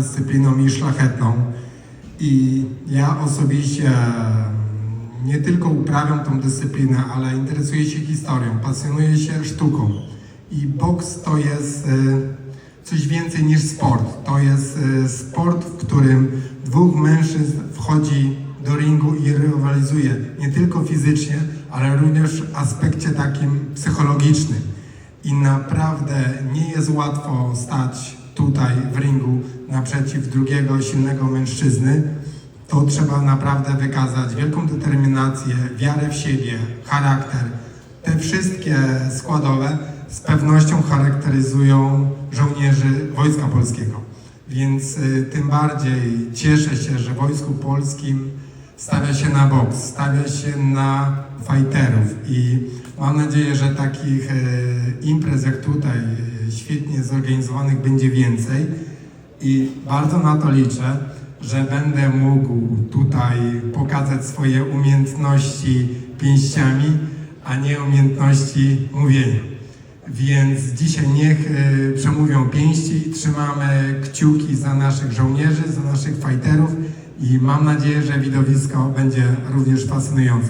dyscypliną i szlachetną. I ja osobiście mm, nie tylko uprawiam tą dyscyplinę, ale interesuję się historią, pasjonuję się sztuką. I boks to jest y, coś więcej niż sport. To jest y, sport, w którym dwóch mężczyzn wchodzi do ringu i rywalizuje nie tylko fizycznie, ale również w aspekcie takim psychologicznym. I naprawdę nie jest łatwo stać tutaj w ringu naprzeciw drugiego silnego mężczyzny. To trzeba naprawdę wykazać wielką determinację, wiarę w siebie, charakter. Te wszystkie składowe z pewnością charakteryzują żołnierzy Wojska Polskiego. Więc y, tym bardziej cieszę się, że Wojsku Polskim stawia się na boks, stawia się na fighterów i mam nadzieję, że takich y, imprez jak tutaj, świetnie zorganizowanych będzie więcej i bardzo na to liczę, że będę mógł tutaj pokazać swoje umiejętności pięściami, a nie umiejętności mówienia. Więc dzisiaj niech y, przemówią pięści, trzymamy kciuki za naszych żołnierzy, za naszych fighterów i mam nadzieję, że widowisko będzie również fascynujące.